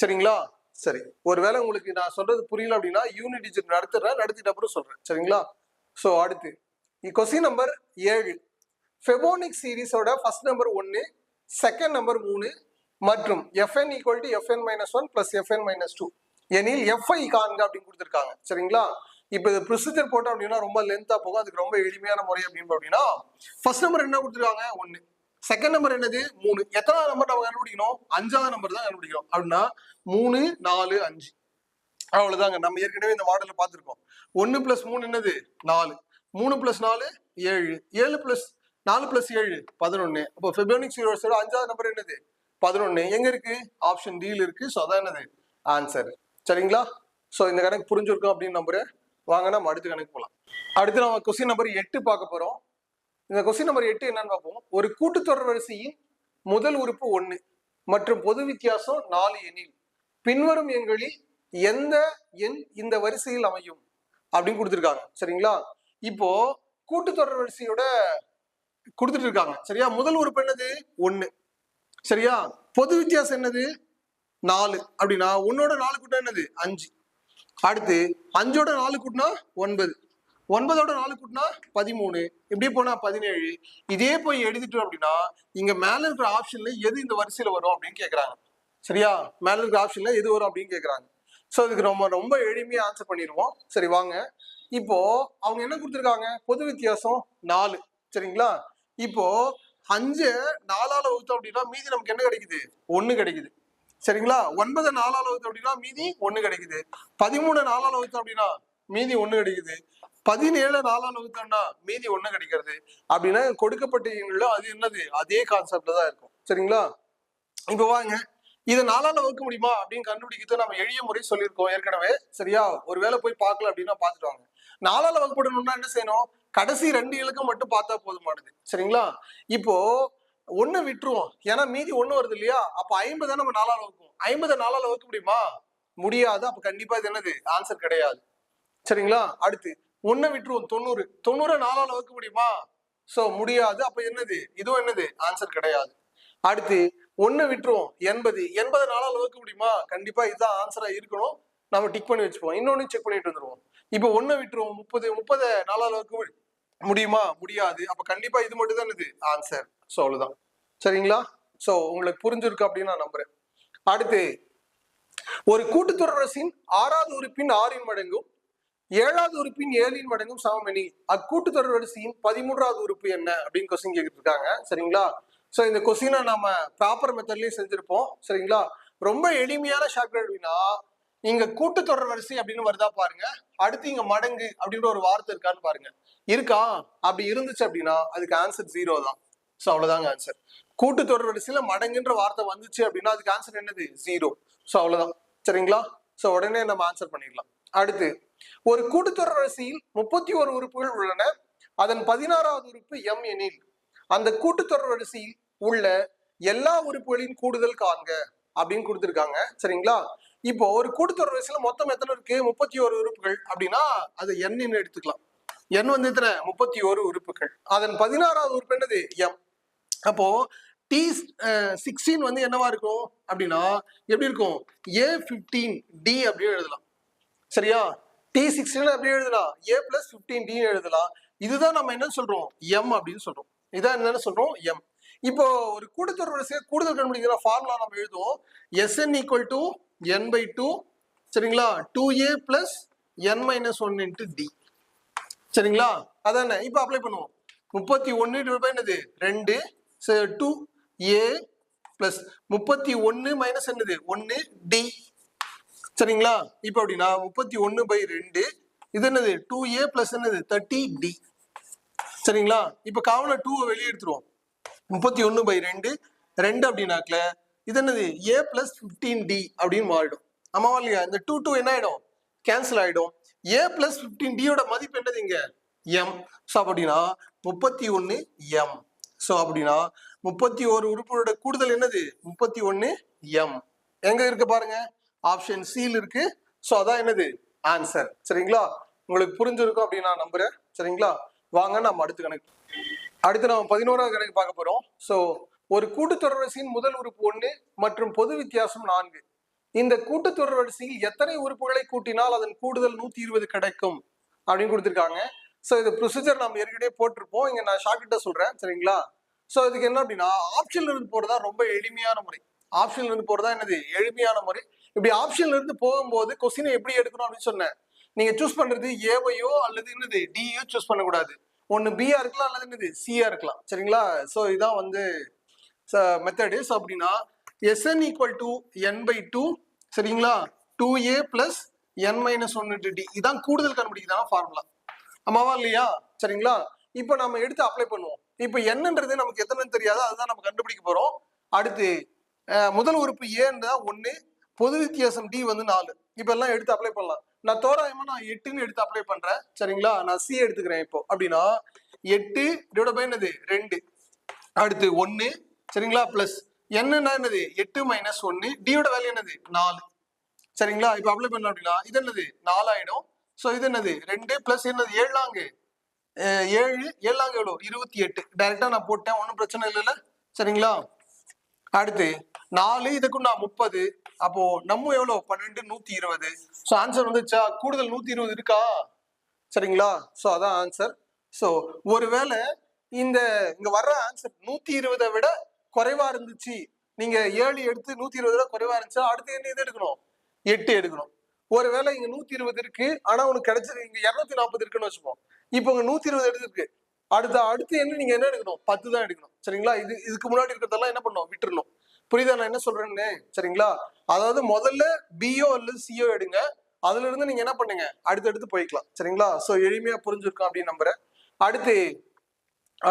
சரிங்களா? சரி. ஒருவேளை உங்களுக்கு நான் சொல்றது புரியல அப்படின்னா யூனிட் டிஜிட் நடத்துறேன். நடத்திட்டு அப்புறம் சொல்றேன். சரிங்களா? சோ அடுத்து. கொஸ்டின் நம்பர் ஏழு. ஃபெபோனிக் சீரிஸோட ஃபர்ஸ்ட் நம்பர் ஒன்னு செகண்ட் நம்பர் மூணு மற்றும் f n equal to f n minus one plus f n minus two எனில் எஃப்ஐ காண்க அப்படின்னு கொடுத்துருக்காங்க. சரிங்களா? இப்போ இது ப்ரொசீஜர் போட்டோம் அப்படின்னா ரொம்ப லென்த்தாக போகும். அதுக்கு ரொம்ப எளிமையான முறை அப்படின்னு அப்படின்னா ஃபர்ஸ்ட் நம்பர் என்ன கொடுத்துருக்காங்க? ஒன்று செகண்ட் நம்பர் என்னது? மூணு. எத்தனாவது நம்பர் நம்ம கண்டுபிடிக்கணும்? அஞ்சாவது நம்பர் தான் கண்டுபிடிக்கணும் அப்படின்னா மூணு நாலு அஞ்சு. அவ்வளோதாங்க நம்ம ஏற்கனவே இந்த மாடலில் பார்த்துருக்கோம். ஒன்னு பிளஸ் மூணு என்னது? நாலு. மூணு பிளஸ் நாலு ஏழு. ஏழு பிளஸ் நாலு பிளஸ் ஏழு பதினொன்று அப்போ ஃபெபோனிக் சீரோஸோட அஞ்சாவது நம்பர் என்னது? பதினொன்று எங்கே இருக்கு? ஆப்ஷன் டியில் இருக்கு. ஸோ அதான் என்னது? ஆன்சர் சரிங்களா? ஸோ இந்த கணக்கு புரிஞ்சிருக்கும் அப்படின்னு நம்புறேன். வாங்க நம்ம அடுத்த கணக்கு போகலாம் அடுத்து நம்ம கொஸ்டின் நம்பர் எட்டு பார்க்க போகிறோம் இந்த கொஸ்டின் நம்பர் எட்டு என்னன்னு பார்ப்போம். ஒரு கூட்டுத்தொடர் வரிசையின் முதல் உறுப்பு ஒன்று மற்றும் பொது வித்தியாசம் நாலு எண்ணில் பின்வரும் எண்களில் எந்த எண் இந்த வரிசையில் அமையும்? அப்படின்னு கொடுத்துருக்காங்க. சரிங்களா? இப்போ கூட்டுத்தொடர் வரிசையோட கொடுத்துட்டு இருக்காங்க. சரியா? முதல் உறுப்பு என்னது? ஒன்று சரியா? பொது வித்தியாசம் என்னது? நாலு. அப்படின்னா ஒன்னோட நாலு கூட்டம் என்னது? அஞ்சு. அடுத்து அஞ்சோட நாலு கூட்டினா ஒன்பது. ஒன்பதோட நாலு கூட்டினா பதிமூணு. இப்படி போனா பதினேழு. இதே போய் எழுதிட்டோம் அப்படின்னா இங்க மேல இருக்கிற ஆப்ஷன்ல எது இந்த வரிசையில வரும் அப்படின்னு கேக்குறாங்க. சரியா? மேல இருக்கிற ஆப்ஷன்ல எது வரும் அப்படின்னு கேக்குறாங்க. ஸோ இதுக்கு நம்ம ரொம்ப எளிமையா ஆன்சர் பண்ணிடுவோம் சரி வாங்க. இப்போ அவங்க என்ன கொடுத்துருக்காங்க? பொது வித்தியாசம் நாலு. சரிங்களா? இப்போ அஞ்சு நாலால வகுத்தோம் அப்படின்னா மீதி நமக்கு என்ன கிடைக்குது? ஒண்ணு கிடைக்குது. சரிங்களா? ஒன்பது நாலால வகுத்தோம் அப்படின்னா மீதி ஒண்ணு கிடைக்குது. பதிமூணு நாலால வகுத்தோம் அப்படின்னா மீதி ஒண்ணு கிடைக்குது. பதினேழு நாலால வகுத்தோம்னா மீதி ஒண்ணு கிடைக்கிறது. அப்படின்னா கொடுக்கப்பட்ட அது என்னது? அதே கான்செப்ட்ல தான் இருக்கும். சரிங்களா? இப்ப வாங்க. இதை நாலால வகுக்க முடியுமா? அப்படின்னு கண்டுபிடிக்கிறது நம்ம எளிய முறை சொல்லியிருக்கோம் ஏற்கனவே. சரியா? ஒருவேளை போய் பார்க்கல அப்படின்னா பார்த்துட்டு வாங்க. நாலால வகுப்படணும்னா என்ன செய்யணும்? கடைசி ரெண்டு இலக்கம் மட்டும் பார்த்தா போதுமானது. சரிங்களா? இப்போ ஒன்று விட்டுருவோம். ஏன்னா மீதி ஒண்ணு வருது இல்லையா? அப்ப ஐம்பதை நம்ம நாலால வகுப்போம். ஐம்பதை நாலால வகுக்க முடியுமா? முடியாது. அப்ப கண்டிப்பா இது என்னது? ஆன்சர் கிடையாது. சரிங்களா? அடுத்து ஒன்று விட்டுருவோம். தொண்ணூறு. தொண்ணூறு நாலால வகுக்க முடியுமா? சோ முடியாது. அப்ப என்னது? இதுவும் என்னது? ஆன்சர் கிடையாது. அடுத்து ஒன்று விட்டுருவோம். எண்பது. எண்பது நாளால் வகுக்க முடியுமா? கண்டிப்பா இதுதான் ஆன்சரா இருக்கணும். நம்ம டிக் பண்ணி வச்சுப்போம். இன்னொன்னு செக் பண்ணிட்டு வந்துருவோம். இப்போ ஒன்று விட்டுருவோம். முப்பது. முப்பது நாளால் வகுக்க முடியுமா? முடியாது. அப்ப கண்டிப்பா இது மட்டும் தான் இது ஆன்சர் ஸோ அவ்வளவுதான். சரிங்களா? ஸோ உங்களுக்கு புரிஞ்சிருக்கு அப்படின்னு நான் நம்புறேன். அடுத்து ஒரு கூட்டுத்தொடரசின் ஆறாவது உறுப்பின் ஆறின் மடங்கும் ஏழாவது உறுப்பின் ஏழின் மடங்கும் சமமெனில் அக்கூட்டுத்தொடர் வரிசையின் பதிமூன்றாவது உறுப்பு என்ன? அப்படின்னு கொஸ்டின் கேட்டுட்டு இருக்காங்க சரிங்களா? ஸோ இந்த கொஸ்டினை நாம ப்ராப்பர் மெத்தட்லயும் செஞ்சிருப்போம். சரிங்களா? ரொம்ப எளிமையான ஷார்ட்கட் அப்படின்னா இங்க கூட்டுத்தொடர் வரிசை அப்படின்னு வருதா பாருங்க. அடுத்து இங்க மடங்கு அப்படின்ற ஒரு வார்த்தை இருக்கான்னு பாருங்க. இருக்கா? அப்படி இருந்துச்சு அப்படின்னா அதுக்கு ஆன்சர் ஜீரோ தான். ஸோ அவ்வளவுதாங்க ஆன்சர் கூட்டுத்தொடர் வரிசையில மடங்குன்ற வார்த்தை வந்துச்சு அப்படின்னா அதுக்கு ஆன்சர் என்னது? ஜீரோ ஸோ அவ்வளவுதான். சரிங்களா? சோ உடனே நம்ம ஆன்சர் பண்ணிடலாம். அடுத்து ஒரு கூட்டுத்தொடர் வரிசையில் முப்பத்தி ஒரு உறுப்புகள் உள்ளன. அதன் பதினாறாவது உறுப்பு எம் எனில் அந்த கூட்டுத்தொடர் வரிசையில் உள்ள எல்லா உறுப்புகளின் கூடுதல் காண்க அப்படின்னு கொடுத்துருக்காங்க. சரிங்களா? இப்போ ஒரு கூட்டுத்தொடர் வரிசையில மொத்தம் எத்தனை இருக்கு? முப்பத்தி ஒரு உறுப்புகள். அப்படின்னா அது எண்ணின்னு எடுத்துக்கலாம். எண் வந்து எத்தனை? முப்பத்தி ஒரு உறுப்புகள். அதன் பதினாறாவது உறுப்பு என்னது? எம் அப்போ டி சிக்ஸ்டீன் வந்து என்னவா இருக்கும்? அப்படின்னா எப்படி இருக்கும்? ஏ பிப்டீன் டி அப்படின்னு எழுதலாம். சரியா? டி சிக்ஸ்டீன் அப்படியே எழுதலாம். ஏ பிளஸ் பிப்டீன் டி எழுதலாம். இதுதான் நம்ம என்ன சொல்றோம்? எம் அப்படின்னு சொல்றோம். இதான் என்னன்னு சொல்றோம்? எம் இப்போ ஒரு கூடுதல் வரிசையை கூடுதல் கண்டுபிடிக்கிற ஃபார்முலா நம்ம எழுதுவோம். S n equal to n by two சரிங்களா? Two a plus n minus one into d சரிங்களா? அதானே? இப்போ அப்ளை பண்ணுவோம். முப்பத்தி ஒன்று டிவைட் என்னது? ரெண்டு. டூ ஏ பிளஸ் முப்பத்தி ஒன்று மைனஸ் என்னது? ஒன்று டி சரிங்களா? இப்போ அப்படின்னா முப்பத்தி ஒன்று பை ரெண்டு. இது என்னது? டூ ஏ பிளஸ் என்னது? தேர்ட்டி டி சரிங்களா? இப்போ காவலை டூவை வெளியே எடுத்துருவோம். முப்பத்தி ஒன்று பை ரெண்டு. ரெண்டு அப்படின்னாக்கல இது என்னது? ஏ பிளஸ் ஃபிஃப்டீன் டி அப்படின்னு மாறிடும். ஆமாவா இல்லையா? இந்த டூ டூ என்ன ஆயிடும்? கேன்சல் ஆயிடும். ஏ பிளஸ் ஃபிஃப்டீன் டியோட மதிப்பு என்னது இங்க? எம் ஸோ அப்படின்னா முப்பத்தி ஒன்று எம் ஸோ அப்படின்னா முப்பத்தி ஒரு உறுப்புகளோட கூடுதல் என்னது? முப்பத்தி ஒன்று எம் எங்க இருக்கு பாருங்க? ஆப்ஷன் சியில் இருக்கு. ஸோ அதான் என்னது? ஆன்சர் சரிங்களா? உங்களுக்கு புரிஞ்சிருக்கும் அப்படின்னு நான் நம்புறேன். சரிங்களா? வாங்க நம்ம அடுத்த கணக்கு அடுத்து நம்ம பதினோராவது கணக்கு பார்க்க போறோம். ஸோ ஒரு கூட்டுத்தொடர் வரிசையின் முதல் உறுப்பு ஒன்று மற்றும் பொது வித்தியாசம் நான்கு. இந்த கூட்டுத்தொடர் வரிசையில் எத்தனை உறுப்புகளை கூட்டினால் அதன் கூடுதல் நூத்தி இருபது கிடைக்கும் அப்படின்னு கொடுத்துருக்காங்க. ஸோ இது ப்ரொசீஜர் நம்ம ஏற்கனவே போட்டிருப்போம். இங்க நான் ஷார்ட்கிட்ட சொல்றேன். சரிங்களா? ஸோ இதுக்கு என்ன அப்படின்னா ஆப்ஷன்ல இருந்து போறதா ரொம்ப எளிமையான முறை. ஆப்ஷன்ல இருந்து போறதா என்னது? எளிமையான முறை. இப்படி ஆப்ஷன்ல இருந்து போகும்போது கொஸ்டினை எப்படி எடுக்கணும் அப்படின்னு சொன்னேன். நீங்க சூஸ் பண்றது ஏவையோ அல்லது என்னது? டியோ சூஸ் பண்ணக்கூடாது. ஒன்னு பியா இருக்கலாம் அல்லது என்னது? சியா இருக்கலாம். சரிங்களா? ஸோ இதான் வந்து மெத்தடு ஸோ அப்படின்னா s n equal to n by two சரிங்களா? Two a plus n minus ஒன்று டி இதான் கூடுதல் கண்டுபிடிக்கிறதான ஃபார்முலா ஆமாவா இல்லையா? சரிங்களா? இப்போ நம்ம எடுத்து அப்ளை பண்ணுவோம். இப்போ என்னன்றது நமக்கு எத்தனைன்னு தெரியாது அதுதான் நம்ம கண்டுபிடிக்க போகிறோம் அடுத்து முதல் உறுப்பு ஏன்னு தான் ஒன்று பொது வித்தியாசம் டி வந்து நாலு. இப்போ எல்லாம் எடுத்து அப்ளை பண்ணலாம். நான் தோராயமா நான் எட்டுன்னு எடுத்து அப்ளை பண்றேன். சரிங்களா? நான் சி எடுத்துக்கிறேன் இப்போ. அப்படின்னா எட்டு டிவைட் பை என்னது? ரெண்டு. அடுத்து ஒன்று சரிங்களா? பிளஸ் என்னன்னா என்னது? எட்டு மைனஸ் ஒன்று டியோட வேல்யூ என்னது? நாலு. சரிங்களா? இப்போ அப்ளை பண்ணோம் அப்படின்னா இது என்னது? நாலாயிடும். ஸோ இது என்னது? ரெண்டு பிளஸ் என்னது? ஏழாங்கு ஏழு ஏழாங்க எவ்வளோ இருபத்தி எட்டு. டைரக்டா நான் போட்டேன். ஒன்றும் பிரச்சனை இல்லைல்ல. சரிங்களா? அடுத்து நாலு இதுக்கு நான் முப்பது. அப்போ நம்ம எவ்வளோ பன்னெண்டு நூத்தி இருபது. ஸோ ஆன்சர் வந்துச்சா? கூடுதல் நூத்தி இருபது இருக்கா? சரிங்களா? ஸோ அதான் ஆன்சர் ஸோ ஒருவேளை இந்த இங்க வர்ற ஆன்சர் நூத்தி இருபதை விட குறைவா இருந்துச்சு. நீங்க ஏழு எடுத்து நூத்தி இருபது ரூபா குறைவா இருந்துச்சு அடுத்து என்ன இது எடுக்கணும்? எட்டு எடுக்கணும். ஒருவேளை இங்க நூத்தி இருபது இருக்கு ஆனா உனக்கு கிடைச்சது இங்க இருநூத்தி நாற்பது இருக்குன்னு வச்சுப்போம் இப்போ இங்க நூத்தி இருபது எடுத்துருக்கு. அடுத்த அடுத்து என்ன நீங்க என்ன எடுக்கணும்? பத்து தான் எடுக்கணும். சரிங்களா? இது இதுக்கு முன்னாடி இருக்கிறதெல்லாம் என்ன பண்ணணும்? விட்டுருணும் புரியுதா? நான் என்ன சொல்றேன்னு? சரிங்களா? அதாவது முதல்ல பிஓ அல்லது சிஓ எடுங்க. அதுல இருந்து நீங்க என்ன பண்ணுங்க? அடுத்தடுத்து போய்க்கலாம். சரிங்களா? சோ எளிமையா புரிஞ்சிருக்கோம் அப்படின்னு நம்புறேன். அடுத்து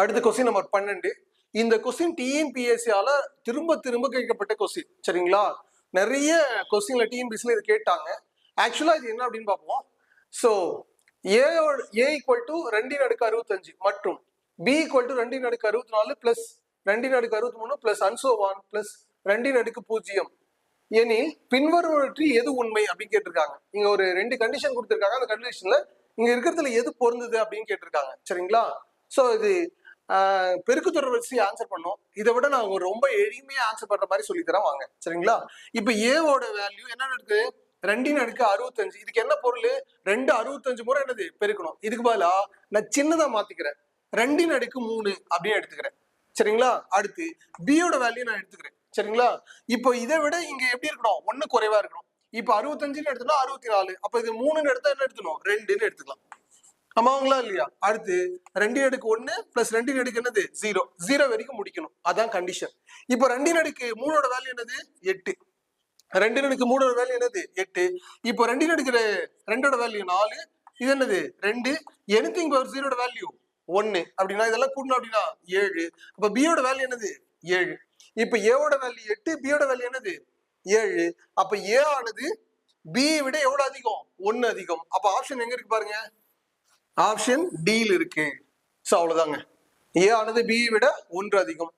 அடுத்த கொஸ்டின் நம்பர் பன்னெண்டு. இந்த கொஸ்டின் டிஎன்பிஎஸ்சியால திரும்ப திரும்ப கேட்கப்பட்ட கொஸ்டின். சரிங்களா? நிறைய கொஸ்டின்ல டிஎன்பிஎஸ்சில இது கேட்டாங்க. ஆக்சுவலா இது என்ன அப்படின்னு பார்ப்போம். ஸோ ஏயோட ஏ ஈக்குவல் டு ரெண்டின் அடுக்கு அறுபத்தஞ்சு மற்றும் பி ஈக்குவல் டு ரெண்டின் அடுக்கு அறுபத்தி நாலு பிளஸ் ரெண்டின் அடுக்கு அறுபத்தி மூணு பிளஸ் அன்சோவான் பிளஸ் ரெண்டின் அடுக்கு பூஜ்ஜியம். எனில் பின்வருவற்றி எது உண்மை அப்படின்னு கேட்டிருக்காங்க. இங்க ஒரு ரெண்டு கண்டிஷன் கொடுத்துருக்காங்க. அந்த கண்டிஷன்ல இங்க இருக்கிறதுல எது பொருந்தது அப்படின்னு கேட்டிருக்காங்க. சரிங்களா? சோ இது பெருக்கு தொடர் வச்சு ஆன்சர் பண்ணோம். இதை விட நான் ரொம்ப எளிமையா ஆன்சர் பண்ற மாதிரி சொல்லி தரேன் வாங்க. சரிங்களா? இப்ப ஏவோட வேல்யூ என்ன இருக்கு? ரெண்டின் அடுக்கு அறுபத்தஞ்சு. இதுக்கு என்ன பொருள்? ரெண்டு அறுபத்தஞ்சு முறை என்னது? பெருக்கணும். இதுக்கு பதிலா நான் சின்னதா மாத்திக்கிறேன். ரெண்டின் அடுக்கு மூணு அப்படின்னு எடுத்துக்கிறேன். சரிங்களா? அடுத்து பியோட வேல்யூ நான் எடுத்துக்கிறேன். சரிங்களா? இப்போ இதை விட இங்க எப்படி இருக்கணும்? ஒன்னு குறைவா இருக்கணும். இப்போ அறுபத்தஞ்சுன்னு எடுத்தோம்னா அறுபத்தி நாலு. அப்ப இது மூணுன்னு எடுத்தா என்ன எடுத்துக்கணும்? ரெண்டுன்னு எடுத்துக்கலாம். ஆமாங்களா இல்லையா? அடுத்து ரெண்டு அடுக்கு ஒண்ணு பிளஸ் ரெண்டின் அடுக்கு என்னது? ஜீரோ ஜீரோ வரைக்கும் முடிக்கணும். அதான் கண்டிஷன் இப்போ ரெண்டின் அடுக்கு மூணோட வேல்யூ என்னது? எட்டு. ரெண்டின் அடுக்கு மூணோட வேல்யூ என்னது? எட்டு. இப்போ ரெண்டின் அடுக்கு ரெண்டோட வேல்யூ நாலு. இது என்னது? ரெண்டு. எனிதிங் பவர் ஜீரோட வேல்யூ ஒன்னு அப்படின்னா இதெல்லாம் கூட்டணும் அப்படின்னா ஏழு. அப்போ பியோட வேல்யூ என்னது? ஏழு. இப்ப ஏவோட வேல்யூ எட்டு பியோட வேல்யூ என்னது? ஏழு. அப்ப ஏ ஆனது பி விட எவ்வளவு அதிகம்? ஒன்னு அதிகம். அப்ப ஆப்ஷன் எங்க இருக்கு பாருங்க. ஆப்ஷன் டியில் இருக்கு. ஸோ அவ்வளோதாங்க ஏ ஆனது பி விட ஒன்று அதிகம்.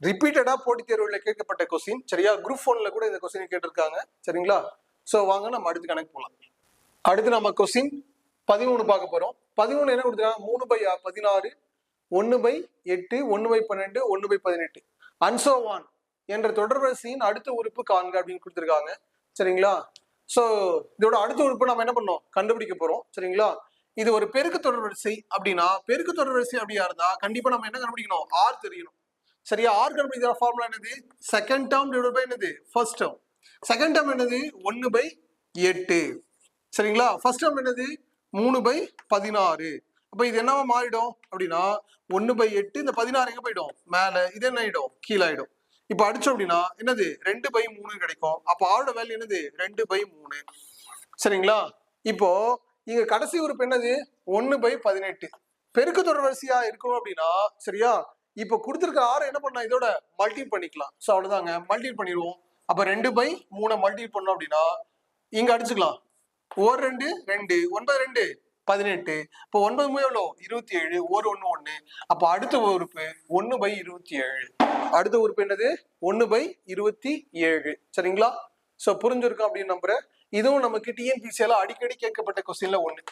ரிப்பீட்டடாக போட்டித் தேர்வுல கேட்கப்பட்ட கொஸ்டின் சரியா? குரூப் ஒன்ல கூட இந்த கொஸ்டின் கேட்டிருக்காங்க. சரிங்களா? ஸோ வாங்க நம்ம அடுத்து கணக்கு போகலாம் அடுத்து நம்ம கொஸ்டின் பதிமூணு பார்க்க போகிறோம் பதிமூணு என்ன கொடுத்துருக்காங்க? மூணு பை பதினாறு ஒன்று பை எட்டு ஒன்று பை பன்னெண்டு ஒன்று பை பதினெட்டு. அன்சோவான் என்ற தொடர்வரிசையின் அடுத்த உறுப்பு காண்க அப்படின்னு கொடுத்துருக்காங்க. சரிங்களா? ஸோ இதோட அடுத்த உறுப்பு நம்ம என்ன பண்ணோம்? கண்டுபிடிக்க போகிறோம் சரிங்களா? இது ஒரு பெருக்கு தொடர்வரிசை அப்படின்னா பெருக்கு தொடர்வரிசை அப்படியா இருந்தா கண்டிப்பா நம்ம என்ன கண்டுபிடிக்கணும்? ஆர் தெரியணும். சரியா? ஆர் கண்டுபிடிக்கிற ஃபார்முலா என்னது? செகண்ட் டேர்ம் டிவைட் பை என்னது? ஃபர்ஸ்ட் டேர்ம் செகண்ட் டேர்ம் என்னது? ஒன்னு பை எட்டு. சரிங்களா? ஃபர்ஸ்ட் டேர்ம் என்னது? மூணு பை பதினாறு. அப்ப இது என்னவா மாறிடும்? அப்படின்னா ஒன்னு பை எட்டு இந்த பதினாறு எங்க போயிடும்? மேல. இது என்ன ஆயிடும்? கீழே ஆயிடும். இப்ப அடிச்சோம் அப்படின்னா என்னது? ரெண்டு பை மூணு கிடைக்கும். அப்ப ஆரோட வேல்யூ என்னது? ரெண்டு பை மூணு. சரிங்களா? இப்போ இங்க கடைசி உறுப்பு என்னது? ஒன்னு பை பதினெட்டு. பெருக்கு தொடர் வரிசையா இருக்கணும் அப்படின்னா சரியா? இப்போ கொடுத்துருக்க ஆறு என்ன பண்ணலாம்? இதோட மல்டி பண்ணிக்கலாம். ஸோ அவ்வளவுதாங்க. மல்டி பண்ணிடுவோம். அப்ப ரெண்டு பை மூணை மல்டி பண்ணோம் அப்படின்னா இங்க அடிச்சுக்கலாம். ஒரு ரெண்டு ரெண்டு. ஒன்பது ரெண்டு. பதினெட்டு. இப்போ ஒன்பது மூணு எவ்வளோ இருபத்தி ஏழு ஒரு ஒன்று ஒன்று அப்போ அடுத்த உறுப்பு ஒன்று பை இருபத்தி ஏழு அடுத்த உறுப்பு என்னது? ஒன்று பை இருபத்தி ஏழு சரிங்களா? ஸோ புரிஞ்சிருக்கும் அப்படின்னு நம்புறேன். இதுவும் நமக்கு டிஎன்பிசியில அடிக்கடி கேட்கப்பட்ட கொஸ்டின்ல ஒன்று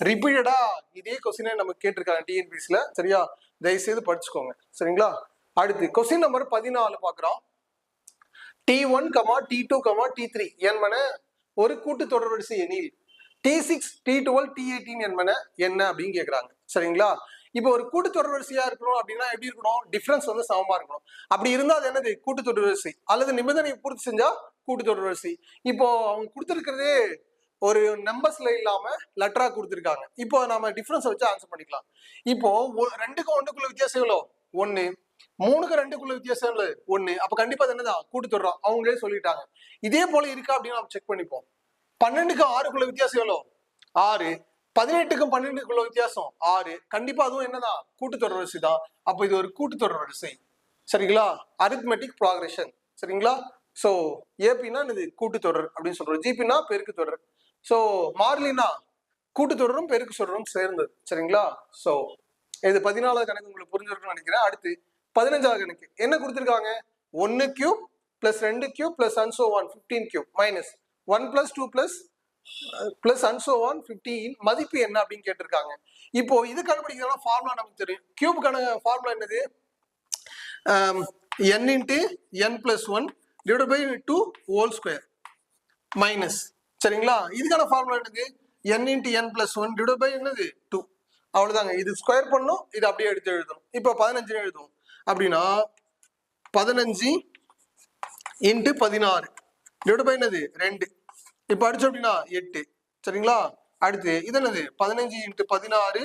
ரிப்பீட்டடா இதே கொஸ்டினை நமக்கு கேட்டிருக்காங்க டிஎன்பிசியில சரியா? தயவுசெய்து படிச்சுக்கோங்க. சரிங்களா? அடுத்து கொஸ்டின் நம்பர் பதினாலு பாக்குறோம் t one comma t two comma t three என்பன ஒரு கூட்டு தொடர்வரிசை எனில் t six t twelve t eighteen என்பன என்ன அப்படின்னு கேட்குறாங்க சரிங்களா? இப்போ ஒரு கூட்டு தொடர்வரிசையா இருக்கணும் அப்படின்னா எப்படி இருக்கணும்? டிஃபரன்ஸ் வந்து சமமா இருக்கணும். அப்படி இருந்தா அது என்னது? கூட்டு தொடர்வரிசை அல்லது நிபந்தனை பூர்த்தி செஞ்சா கூட்டு தொடர்வரிசை இப்போ அவங்க கொடுத்துருக்கிறது ஒரு நம்பர்ஸ்ல இல்லாம லெட்டரா கொடுத்துருக்காங்க. இப்போ நம்ம டிஃபரன்ஸ் வச்சு ஆன்சர் பண்ணிக்கலாம். இப்போ ரெண்டுக்கும் ஒண்ணுக்குள்ள வித்தியாசம் எவ்வளோ? ஒன்னு மூணுக்கு ரெண்டுக்குள்ள வித்தியாசம் இல்லை ஒண்ணு. அப்ப கண்டிப்பா அது என்னதான்? கூட்டு தொடரும் அவங்களே சொல்லிட்டாங்க. இதே போல இருக்கா அப்படின்னு நம்ம செக் பண்ணிப்போம். பன்னெண்டுக்கு ஆறுக்குள்ள வித்தியாசம் எவ்வளோ? ஆறு. பதினெட்டுக்கும் பன்னெண்டுக்குள்ள வித்தியாசம். ஆறு. கண்டிப்பா அதுவும் என்னதான்? கூட்டுத்தொடர் வரிசை தான். அப்ப இது ஒரு கூட்டுத்தொடர் வரிசை. சரிங்களா? அரித்மெட்டிக் ப்ராக்ரெஷன் சரிங்களா? சோ ஏபின்னா இது கூட்டுத்தொடர் அப்படின்னு சொல்றோம். ஜிபினா பெருக்கு தொடர். சோ மார்லினா கூட்டுத்தொடரும் பெருக்கு தொடரும் சேர்ந்தது. சரிங்களா? சோ இது பதினாலாவது கணக்கு உங்களுக்கு புரிஞ்சிருக்கும்னு நினைக்கிறேன். அடுத்து பதினஞ்சாவது கணக்கு. என்ன கொடுத்துருக்காங்க? ஒன்னு கியூப் பிளஸ் ரெண்டு cube plus and so on fifteen cube minus one plus two plus plus and so on fifteen மதிப்பு என்ன அப்படின்னு கேட்டிருக்காங்க. இப்போ இது கண்டுபிடிக்கிறதுனா ஃபார்முலா நமக்கு தெரியும். கியூபுக்கான ஃபார்முலா என்னது? N into n plus one divide by two whole square minus சரிங்களா? இதுக்கான ஃபார்முலா என்னது? N into n plus one divide by என்னது? டூ அவ்வளோதாங்க இது ஸ்கொயர் பண்ணும் இது அப்படியே எடுத்து எழுதணும். இப்போ பதினஞ்சு எழுதுவோம். அப்படின்னா பதினஞ்சு இன்ட்டு பதினாறு டிவைட் பை என்னது? ரெண்டு. இப்போ அடிச்சோம் அப்படின்னா எட்டு. சரிங்களா? அடுத்து இது என்னது? பதினஞ்சு இன்ட்டு பதினாறு.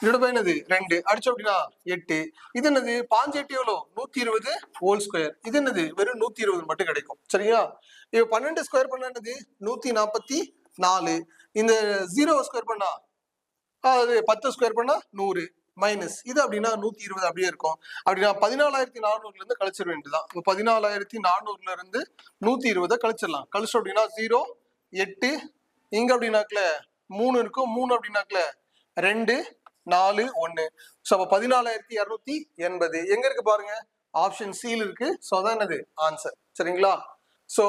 இதோட என்னது? ரெண்டு. அடிச்சோம் அப்படின்னா எட்டு. இது என்னது? பாஞ்சு எட்டு எவ்வளோ? நூத்தி இருபது ஹோல் ஸ்கொயர் இது என்னது? வெறும் நூத்தி இருபது மட்டும் கிடைக்கும். சரிங்களா? இப்போ பன்னெண்டு ஸ்கொயர் பண்ண என்னது? நூத்தி நாற்பத்தி நாலு. இந்த ஜீரோ ஸ்கொயர் பண்ணா? அது பத்து ஸ்கொயர் பண்ணா நூறு. மைனஸ் இது அப்படின்னா நூத்தி இருபது அப்படியே இருக்கும். அப்படின்னா பதினாலாயிரத்தி நானூறுல இருந்து கழிச்சிட வேண்டியதுதான். இப்போ பதினாலாயிரத்தி நானூறுல இருந்து நூத்தி இருபதை கழிச்சிடலாம். கழிச்சோம் அப்படின்னா ஜீரோ எட்டு இங்க அப்படின்னாக்கல மூணு இருக்கும். மூணு அப்படின்னாக்கல ரெண்டு நாலு ஒன்று ஸோ அப்போ பதினாலாயிரத்தி இரநூத்தி எண்பது. எங்க இருக்கு பாருங்க? ஆப்ஷன் சியில் இருக்கு. ஸோ அதான் என்னது? ஆன்சர் சரிங்களா? ஸோ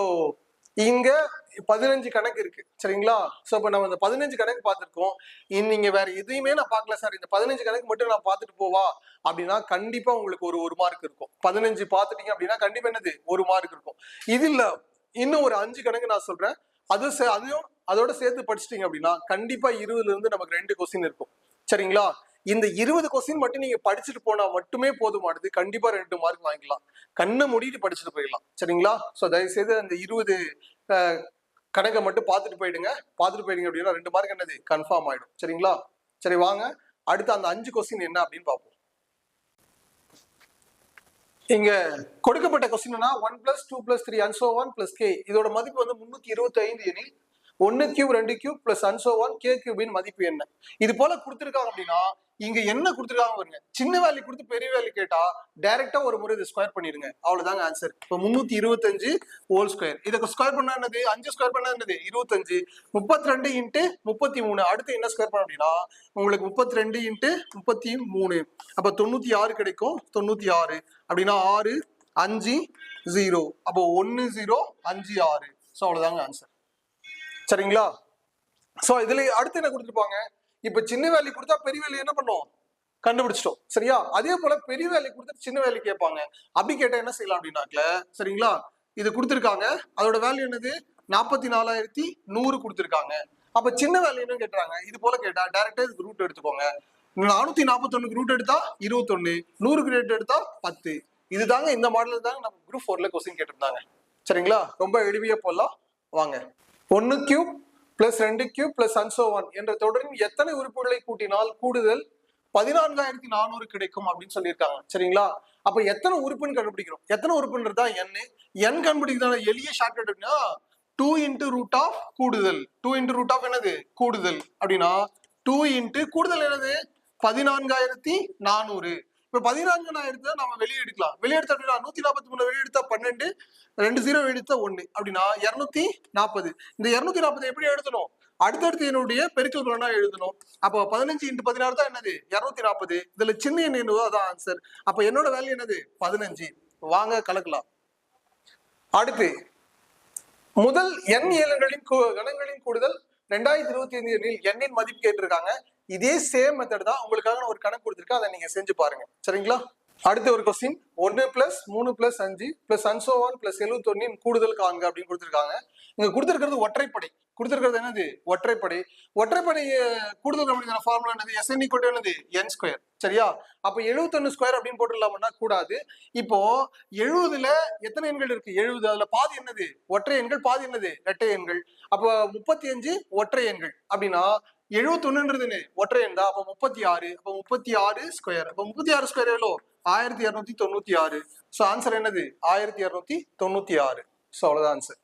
இங்க பதினஞ்சு கணக்கு இருக்கு. சரிங்களா? ஸோ இப்போ நம்ம இந்த பதினஞ்சு கணக்கு பார்த்துருக்கோம். நீங்க வேற எதையுமே நான் பார்க்கல சார் இந்த பதினஞ்சு கணக்கு மட்டும் நான் பார்த்துட்டு போவா? அப்படின்னா கண்டிப்பா உங்களுக்கு ஒரு ஒரு மார்க் இருக்கும். பதினஞ்சு பார்த்துட்டீங்க அப்படின்னா கண்டிப்பா என்னது? ஒரு மார்க் இருக்கும். இது இல்ல. இன்னும் ஒரு அஞ்சு கணக்கு நான் சொல்றேன். அது சே- அதையும் அதோட சேர்த்து படிச்சிட்டீங்க அப்படின்னா கண்டிப்பா இருபதுல இருந்து நமக்கு ரெண்டு கொஸ்டின் இருக்கும். சரிங்களா? இந்த இருபது கொஸ்டின் மட்டும் நீங்க படிச்சுட்டு போனா மட்டுமே போதுமானது. கண்டிப்பா ரெண்டு மார்க் வாங்கிக்கலாம். கண்ணை மூடிட்டு படிச்சுட்டு போயிடலாம். சரிங்களா? ஸோ தயவுசெய்து அந்த இருபது கணக்கை மட்டும் பார்த்துட்டு போயிடுங்க. பார்த்துட்டு போயிடுங்க அப்படின்னா ரெண்டு மார்க் என்னது? கன்ஃபார்ம் ஆயிடும். சரிங்களா? சரி வாங்க. அடுத்து அந்த அஞ்சு கொஸ்டின் என்ன அப்படின்னு பார்ப்போம். இங்க கொடுக்கப்பட்ட கொஸ்டின்னா one plus two plus three and so on plus k இதோட மதிப்பு வந்து முன்னூத்தி இருபத்தி ஐந்து எனில் ஒன்னு கியூப் ரெண்டு cube plus and so on k கியூபின் மதிப்பு என்ன? இது போல கொடுத்துருக்காங்க அப்படின்னா இங்க என்ன கொடுத்துருக்காங்க பாருங்க. சின்ன வேல்யூ கொடுத்து பெரிய வேல்யூ கேட்டா டைரக்டா ஒரு முறை இதை ஸ்கொயர் பண்ணிருங்க அவ்வளவுதாங்க ஆன்சர் இப்போ முன்னூத்தி இருபத்தஞ்சு ஹோல் ஸ்கொயர் இதுக்கு ஸ்கொயர் பண்ணா என்னது? அஞ்சு ஸ்கொயர் பண்ணா என்னது? இருபத்தஞ்சு. முப்பத்தி ரெண்டு இன்ட்டு முப்பத்தி மூணு அடுத்து என்ன ஸ்கொயர் பண்ண அப்படின்னா உங்களுக்கு முப்பத்தி ரெண்டு இன்ட்டு முப்பத்தி மூணு அப்ப தொண்ணூத்தி ஆறு கிடைக்கும். தொண்ணூத்தி ஆறு. அப்படின்னா ஆறு அஞ்சு ஜீரோ அப்போ ஒன்னு ஜீரோ அஞ்சு ஆறு. ஸோ அவ்வளவுதாங்க ஆன்சர் சரிங்களா? ஸோ இதுல அடுத்து என்ன கொடுத்துருப்பாங்க? இப்ப சின்ன வேல்யூ கொடுத்தா பெரிய வேல்யூ என்ன பண்ணும்? கண்டுபிடிச்சிட்டோம். சரியா? அதே போல பெரிய வேல்யூ கொடுத்துட்டு சின்ன வேலை கேட்பாங்க. அப்படி கேட்டா என்ன செய்யலாம் அப்படின்னாக்கல சரிங்களா? இது கொடுத்துருக்காங்க. அதோட வேல்யூ என்னது? நாற்பத்தி நாலாயிரத்தி நூறு கொடுத்துருக்காங்க. அப்ப சின்ன வேலை என்ன கேட்டுறாங்க. இது போல கேட்டா டேரக்டா இதுக்கு ரூட் எடுத்துக்கோங்க. நானூத்தி நாற்பத்தொன்னுக்கு ரூட் எடுத்தா இருபத்தொன்னு. நூறுக்கு ரேட் எடுத்தா பத்து. இதுதாங்க இந்த மாடல் தாங்க நம்ம குரூப் ஃபோர்ல கொஸ்டின் கேட்டிருந்தாங்க. சரிங்களா? ரொம்ப எளிமையா போடலாம். வாங்க. ஒன்னு கியூப் பிளஸ் ரெண்டு cube plus and so on என்ற தொடரின் எத்தனை உறுப்புகளை கூட்டினால் கூடுதல் பதினான்காயிரத்தி நானூறு கிடைக்கும் அப்படின்னு சொல்லியிருக்காங்க. சரிங்களா? அப்ப எத்தனை உறுப்புன்னு கண்டுபிடிக்கிறோம். எத்தனை உறுப்புன்றது தான் என் என் கண்டுபிடிக்கிறதான எளிய ஷார்ட்கட் அப்படின்னா டூ இன்ட்டு ரூட் ஆஃப் கூடுதல். டூ இன்ட்டு ரூட் ஆஃப் என்னது? கூடுதல். அப்படின்னா டூ இன்ட்டு கூடுதல் என்னது? பதினான்காயிரத்தி நானூறு இப்ப நான் எடுத்தா நம்ம வெளியே எடுக்கலாம். வெளியே எடுத்தா அப்படின்னா நூத்தி நாற்பத்தி மூணு வெளியே எடுத்தா பன்னெண்டு ரெண்டு ஜீரோ எடுத்தா ஒண்ணு. அப்படின்னா இருநூத்தி நாற்பது இந்த இருநூத்தி நாற்பது எப்படி எழுதணும்? அடுத்தடுத்து என்னுடைய பெருக்கல் பலனா எழுதணும். அப்போ பதினஞ்சு இன்ட்டு பதினாறு தான் என்னது? இருநூத்தி நாற்பது இதுல சின்ன எண் என்னவோ அதான் ஆன்சர் அப்ப என்னோட வேல்யூ என்னது? பதினஞ்சு. வாங்க கலக்கலாம். அடுத்து முதல் எண் ஏலங்களின் கணங்களின் கூடுதல் ரெண்டாயிரத்தி இருபத்தி ஐந்து எண்ணில் எண்ணின் மதிப்பு கேட்டிருக்காங்க. இதே சேம் மெத்தட் தான் உங்களுக்காக நான் ஒரு கணக்கு கொடுத்துருக்கேன். அதை நீங்க செஞ்சு பாருங்க. சரிங்களா? அடுத்த ஒரு கொஸ்டின் ஒன்னு பிளஸ் மூணு பிளஸ் அஞ்சு பிளஸ் அன்சோவான் பிளஸ் எழுபத்தொன்னின் கூடுதல் காண்க அப்படின்னு கொடுத்துருக்காங்க. இங்க கொடுத்துருக்கிறது ஒற்றைப்படை. கொடுத்துருக்கிறது என்னது? ஒற்றைப்படை. ஒற்றைப்படை கூடுதல் கண்டுபிடிக்கிற ஃபார்முலா என்னது? எஸ்என் ஈக்குவல் என்னது? என் ஸ்கொயர் சரியா? அப்ப எழுபத்தொன்னு ஸ்கொயர் அப்படின்னு போட்டுடலாம்னா கூடாது. இப்போ எழுபதுல எத்தனை எண்கள் இருக்கு? எழுபது அதுல பாதி என்னது? ஒற்றை எண்கள் பாதி என்னது? இரட்டை எண்கள். அப்ப முப்பத்தி அஞ்சு ஒற்றை எண்கள். அப்படின்னா எழுபத்தொன்னுன்றதுன்னு ஒற்றை எண் தான் அப்ப முப்பத்தி ஆறு அப்ப முப்பத்தி ஆறு ஸ்கொயர் அப்ப முப்பத்தி ஆறு ஸ்கொயர் எவ்வளோ? ஆயிரத்தி இரநூத்தி தொண்ணூத்தி ஆறு. ஸோ ஆன்சர் என்னது? ஆயிரத்தி இரநூத்தி தொண்ணூத்தி ஆறு. ஸோ அவ்வளோதான் ஆன்சர்